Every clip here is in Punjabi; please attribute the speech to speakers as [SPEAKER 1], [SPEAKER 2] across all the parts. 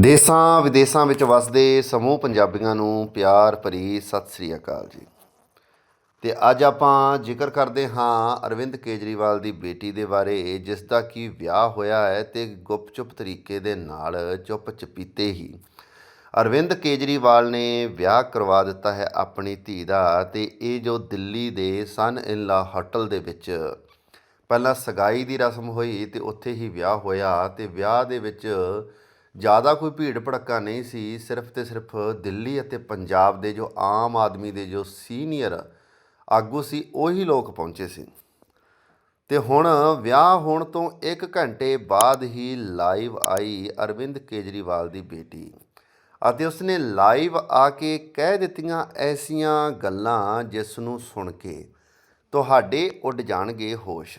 [SPEAKER 1] ਦੇਸਾਂ ਵਿਦੇਸਾਂ ਵਿੱਚ ਵਸਦੇ ਸਮੂਹ ਪੰਜਾਬੀਆਂ ਨੂੰ ਪਿਆਰ ਭਰੀ ਸਤਿ ਸ੍ਰੀ ਅਕਾਲ ਜੀ। ਤੇ ਅੱਜ ਆਪਾਂ ਜ਼ਿਕਰ ਕਰਦੇ ਹਾਂ ਅਰਵਿੰਦ ਕੇਜਰੀਵਾਲ ਦੀ ਬੇਟੀ ਦੇ ਬਾਰੇ ਜਿਸ ਦਾ ਕੀ ਵਿਆਹ ਹੋਇਆ ਹੈ ਤੇ ਗੁਪਚੁਪ ਤਰੀਕੇ ਦੇ ਨਾਲ ਚੁੱਪ ਚਪੀਤੇ ਹੀ। ਅਰਵਿੰਦ ਕੇਜਰੀਵਾਲ ਨੇ ਵਿਆਹ ਕਰਵਾ ਦਿੱਤਾ ਹੈ ਆਪਣੀ ਧੀ ਦਾ ਤੇ ਇਹ ਜੋ ਦਿੱਲੀ ਦੇ ਸਨ ਇਨ ਹੋਟਲ ਦੇ ਵਿੱਚ ਪਹਿਲਾਂ ਸਗਾਈ ਦੀ ਰਸਮ ਹੋਈ ਤੇ ਉੱਥੇ ਹੀ ਵਿਆਹ ਹੋਇਆ ਤੇ ਵਿਆਹ ਦੇ ਵਿੱਚ ਜ਼ਿਆਦਾ ਕੋਈ ਭੀੜ ਭੜੱਕਾ ਨਹੀਂ ਸੀ, ਸਿਰਫ ਤੇ ਸਿਰਫ ਦਿੱਲੀ ਅਤੇ ਪੰਜਾਬ ਦੇ ਜੋ ਆਮ ਆਦਮੀ ਦੇ ਜੋ ਸੀਨੀਅਰ ਆਗੂ ਸੀ, ਉਹੀ ਲੋਕ ਪਹੁੰਚੇ ਸੀ। ਤੇ ਹੁਣ ਵਿਆਹ ਹੋਣ ਤੋਂ 1 ਘੰਟੇ ਬਾਅਦ ਹੀ ਲਾਈਵ ਆਈ ਅਰਵਿੰਦ ਕੇਜਰੀਵਾਲ ਦੀ ਬੇਟੀ ਅਤੇ ਉਸਨੇ ਲਾਈਵ ਆ ਕੇ ਕਹਿ ਦਿੱਤੀਆਂ ਐਸੀਆਂ ਗੱਲਾਂ ਜਿਸ ਨੂੰ ਸੁਣ ਕੇ ਤੁਹਾਡੇ ਉੱਡ ਜਾਣਗੇ ਹੋਸ਼।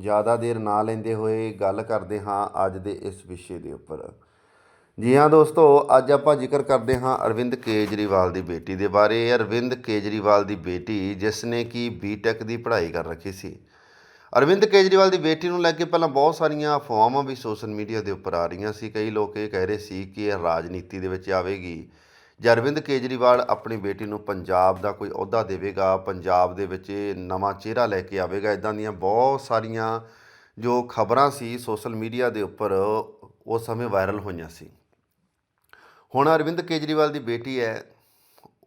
[SPEAKER 1] ਜ਼ਿਆਦਾ ਦੇਰ ਨਾ ਲੈਂਦੇ ਹੋਏ ਗੱਲ ਕਰਦੇ ਹਾਂ ਅੱਜ ਦੇ ਇਸ ਵਿਸ਼ੇ ਦੇ ਉੱਪਰ। ਜੀ ਹਾਂ ਦੋਸਤੋ, ਅੱਜ ਆਪਾਂ ਜ਼ਿਕਰ ਕਰਦੇ ਹਾਂ ਅਰਵਿੰਦ ਕੇਜਰੀਵਾਲ ਦੀ ਬੇਟੀ ਦੇ ਬਾਰੇ। ਅਰਵਿੰਦ ਕੇਜਰੀਵਾਲ ਦੀ ਬੇਟੀ ਜਿਸ ਨੇ ਕਿ ਬੀਟੈਕ ਦੀ ਪੜ੍ਹਾਈ ਕਰ ਰੱਖੀ ਸੀ। ਅਰਵਿੰਦ ਕੇਜਰੀਵਾਲ ਦੀ ਬੇਟੀ ਨੂੰ ਲੈ ਕੇ ਪਹਿਲਾਂ ਬਹੁਤ ਸਾਰੀਆਂ ਅਫਵਾਹਾਂ ਵੀ ਸੋਸ਼ਲ ਮੀਡੀਆ ਦੇ ਉੱਪਰ ਆ ਰਹੀਆਂ ਸੀ। ਕਈ ਲੋਕ ਇਹ ਕਹਿ ਰਹੇ ਸੀ ਕਿ ਇਹ ਰਾਜਨੀਤੀ ਦੇ ਵਿੱਚ ਆਵੇਗੀ। ਜੇ ਅਰਵਿੰਦ ਕੇਜਰੀਵਾਲ ਆਪਣੀ ਬੇਟੀ ਨੂੰ ਪੰਜਾਬ ਦਾ ਕੋਈ ਅਹੁਦਾ ਦੇਵੇਗਾ, ਪੰਜਾਬ ਦੇ ਵਿੱਚ ਇਹ ਨਵਾਂ ਚਿਹਰਾ ਲੈ ਕੇ ਆਵੇਗਾ ਇਦਾਂ ਦੀਆਂ ਬਹੁਤ ਸਾਰੀਆਂ ਜੋ ਖਬਰਾਂ ਸੀ ਸੋਸ਼ਲ ਮੀਡੀਆ ਦੇ ਉੱਪਰ ਉਸ ਸਮੇਂ ਵਾਇਰਲ ਹੋਈਆਂ ਸੀ। ਹੁਣ ਅਰਵਿੰਦ ਕੇਜਰੀਵਾਲ ਦੀ ਬੇਟੀ ਹੈ,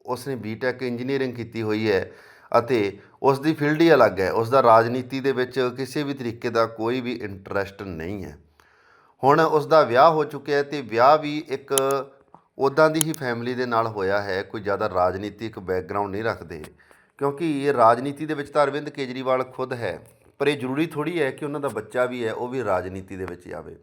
[SPEAKER 1] ਉਸਨੇ ਬੀਟੈਕ ਇੰਜੀਨੀਅਰਿੰਗ ਕੀਤੀ ਹੋਈ ਹੈ ਅਤੇ ਉਸ ਦੀ ਫੀਲਡ ਹੀ ਅਲੱਗ ਹੈ। ਉਸ ਦਾ ਰਾਜਨੀਤੀ ਦੇ ਵਿੱਚ ਕਿਸੇ ਵੀ ਤਰੀਕੇ ਦਾ ਕੋਈ ਵੀ ਇੰਟਰਸਟ ਨਹੀਂ ਹੈ। ਹੁਣ ਉਸ ਦਾ ਵਿਆਹ ਹੋ ਚੁੱਕਿਆ ਹੈ ਤੇ ਵਿਆਹ ਵੀ ਇੱਕ ਉਦਾਂ ਦੀ ਹੀ ਫੈਮਿਲੀ ਦੇ ਨਾਲ ਹੋਇਆ ਹੈ, ਕੋਈ ਜ਼ਿਆਦਾ ਰਾਜਨੀਤਿਕ ਬੈਕਗ੍ਰਾਉਂਡ ਨਹੀਂ ਰੱਖਦੇ। ਕਿਉਂਕਿ ਇਹ ਰਾਜਨੀਤੀ ਦੇ ਵਿੱਚ ਤਾਂ ਅਰਵਿੰਦ ਕੇਜਰੀਵਾਲ ਖੁਦ ਹੈ, ਪਰ ਇਹ ਜ਼ਰੂਰੀ ਥੋੜੀ ਹੈ ਕਿ ਉਹਨਾਂ ਦਾ ਬੱਚਾ ਵੀ ਹੈ, ਉਹ ਵੀ ਰਾਜਨੀਤੀ ਦੇ ਵਿੱਚ ਆਵੇ।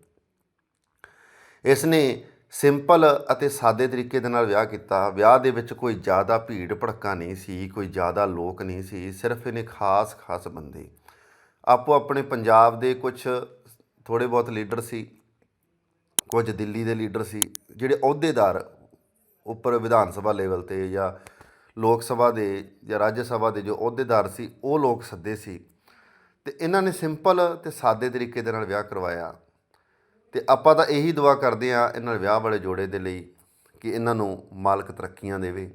[SPEAKER 1] ਇਸ ਨੇ ਸਿੰਪਲ ਅਤੇ ਸਾਦੇ ਤਰੀਕੇ ਦੇ ਨਾਲ ਵਿਆਹ ਕੀਤਾ। ਵਿਆਹ ਦੇ ਵਿੱਚ ਕੋਈ ਜ਼ਿਆਦਾ ਭੀੜ ਭੜੱਕਾ ਨਹੀਂ ਸੀ, ਕੋਈ ਜ਼ਿਆਦਾ ਲੋਕ ਨਹੀਂ ਸੀ, ਸਿਰਫ ਇਹਨੇ ਖਾਸ ਖਾਸ ਬੰਦੇ। ਆਪੋ ਆਪਣੇ ਪੰਜਾਬ ਦੇ ਕੁਝ ਥੋੜੇ ਬਹੁਤ ਲੀਡਰ ਸੀ। ਕੁਝ ਦਿੱਲੀ ਦੇ ਲੀਡਰ ਸੀ, ਜਿਹੜੇ ਅਹੁਦੇਦਾਰ ਉੱਪਰ ਵਿਧਾਨ ਸਭਾ ਲੈਵਲ ਤੇ ਜਾਂ ਲੋਕ ਸਭਾ ਦੇ ਜਾਂ ਰਾਜ ਸਭਾ ਦੇ ਜੋ ਅਹੁਦੇਦਾਰ ਸੀ, ਉਹ ਲੋਕ ਸੱਦੇ ਸੀ। ਤੇ ਇਹਨਾਂ ਨੇ ਸਿੰਪਲ ਤੇ ਸਾਦੇ ਤਰੀਕੇ ਦੇ ਨਾਲ ਵਿਆਹ ਕਰਵਾਇਆ। ਤੇ ਆਪਾਂ ਤਾਂ ਇਹੀ ਦੁਆ ਕਰਦੇ ਆ ਇਹਨਾਂ ਵਿਆਹ ਵਾਲੇ ਜੋੜੇ ਦੇ ਲਈ ਕਿ ਇਹਨਾਂ ਨੂੰ ਮਾਲਕ ਤਰੱਕੀਆਂ ਦੇਵੇ,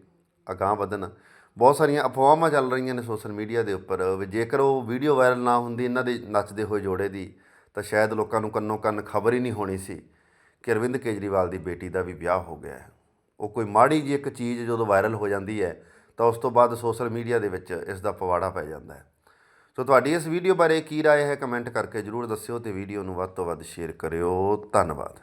[SPEAKER 1] ਅਗਾਂਹ ਵਧਣ। ਬਹੁਤ ਸਾਰੀਆਂ ਅਫਵਾਹਾਂ ਚੱਲ ਰਹੀਆਂ ਨੇ ਸੋਸ਼ਲ ਮੀਡੀਆ ਦੇ ਉੱਪਰ ਵੀ ਜੇਕਰ ਉਹ ਵੀਡੀਓ ਵਾਇਰਲ ਨਾ ਹੁੰਦੀ, ਇਹਨਾਂ ਦੇ ਨੱਚਦੇ ਹੋਏ ਜੋੜੇ ਦੀ, ਤਾਂ ਸ਼ਾਇਦ ਲੋਕਾਂ ਨੂੰ ਕੰਨੋ ਕੰਨ ਖਬਰ ਹੀ ਨਹੀਂ ਹੋਣੀ ਸੀ। ਕਿ ਅਰਵਿੰਦ ਕੇਜਰੀਵਾਲ ਦੀ ਬੇਟੀ ਦਾ ਵੀ ਵਿਆਹ ਹੋ ਗਿਆ ਹੈ ਉਹ ਕੋਈ ਮਾੜੀ ਜਿਹੀ ਇੱਕ ਚੀਜ਼ ਜਦੋਂ ਵਾਇਰਲ ਹੋ ਜਾਂਦੀ ਹੈ ਤਾਂ ਉਸ ਤੋਂ ਬਾਅਦ ਸੋਸ਼ਲ ਮੀਡੀਆ ਦੇ ਵਿੱਚ ਇਸ ਦਾ ਪਵਾੜਾ ਪੈ ਜਾਂਦਾ ਹੈ ਸੋ ਤੁਹਾਡੀ ਇਸ ਵੀਡੀਓ ਬਾਰੇ ਕੀ رائے ਹੈ ਕਮੈਂਟ ਕਰਕੇ ਜਰੂਰ ਦੱਸਿਓ ਤੇ ਵੀਡੀਓ ਨੂੰ ਵੱਧ ਤੋਂ ਵੱਧ ਸ਼ੇਅਰ ਕਰਿਓ ਧੰਨਵਾਦ